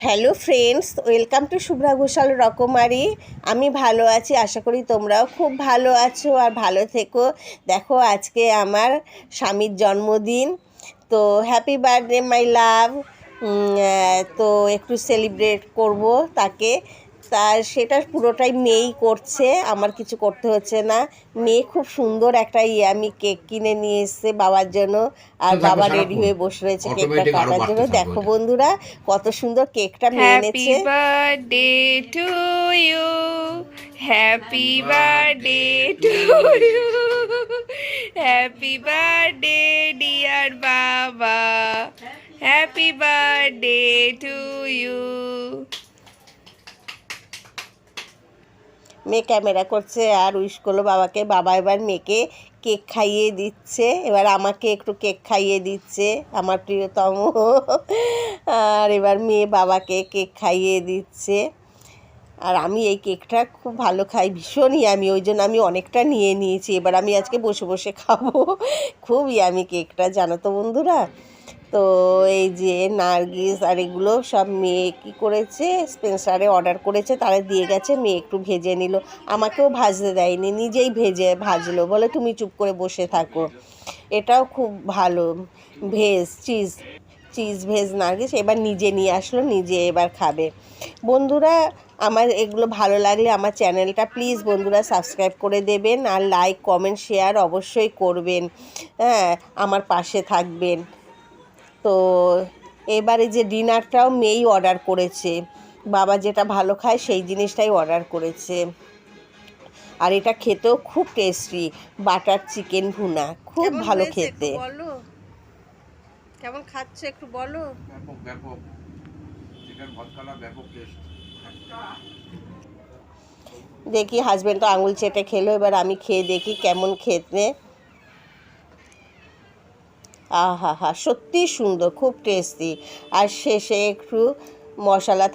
Hello friends, welcome to Shubhra Ghoshal রকমারি। আমি ভালো আছি, আশা করি তোমরাও খুব ভালো আছো আর ভালো থেকো। দেখো, আজকে আমার স্বামীর জন্মদিন। তো হ্যাপি বার্থডে, মাই লাভ। তো একটু সেলিব্রেট করব তাকে। তা সেটা পুরোটাই মেয়েই করছে আমার কিছু করতে হচ্ছে না মেয়ে খুব সুন্দর একটা ইয়ে আমি কেক কিনে নিয়ে এসছে বাবার জন্য আর বাবা রেডি হয়ে বসে রয়েছে কেকটা কাটার জন্য দেখো বন্ধুরা কত সুন্দর কেকটা মেয়ে Happy এনেছে birthday to you. Happy birthday to you. Happy birthday, dear to Happy মেয়ে ক্যামেরা করছে আর উইশ করল বাবাকে, বাবা এবার মেয়েকে কেক খাইয়ে দিচ্ছে। এবার আমাকে একটু কেক খাইয়ে দিচ্ছে, আমার প্রিয়তম। আর এবার মেয়ে বাবাকে কেক খাইয়ে দিচ্ছে। আর আমি এই কেকটা খুব ভালো খাই ভীষণই আমি ওই জন্য আমি অনেকটা নিয়ে নিয়েছি। এবার আমি আজকে বসে বসে খাব। খুব আমি কেকটা, জানো তো বন্ধুরা? তো এই যে নার্গিস আর এগুলো সব মেয়ে কী করেছে? স্পেন্সারে অর্ডার করেছে, তারা দিয়ে গেছে, মেয়ে একটু ভেজে নিল। আমাকেও ভাজতে দেয়নি, নিজেই ভেজে ভাজলো। বলে, তুমি চুপ করে বসে থাকো। এটাও খুব ভালো। Veg, cheese cheese veg Nargis এবার নিজে নিয়ে আসলো, নিজে এবার খাবে। বন্ধুরা, আমার এগুলো ভালো লাগলে আমার চ্যানেলটা প্লিজ বন্ধুরা সাবস্ক্রাইব করে দেবেন আর লাইক, কমেন্ট, শেয়ার অবশ্যই করবেন। হ্যাঁ আমার পাশে থাকবেন। তো এবারে যে ডিনারটাও মেয়েই অর্ডার করেছে। বাবা যেটা ভালো খায় সেই জিনিসটাই অর্ডার করেছে। আর এটা খেতেও খুব টেস্টি বাটার চিকেন ভুনা খুব ভালো খেতে। বলো? কেমন খাচ্ছে একটু বলো? ব্যাপক ব্যাপক। চিকেন ভদকালা ব্যাপক টেস্ট দেখি হাজবেন্ড তো আঙুল চেটে খেলো এবার আমি খেয়ে দেখি কেমন খেতে। আহা হা সত্যি সুন্দর খুব টেস্টি আর শেষে একটু মশলা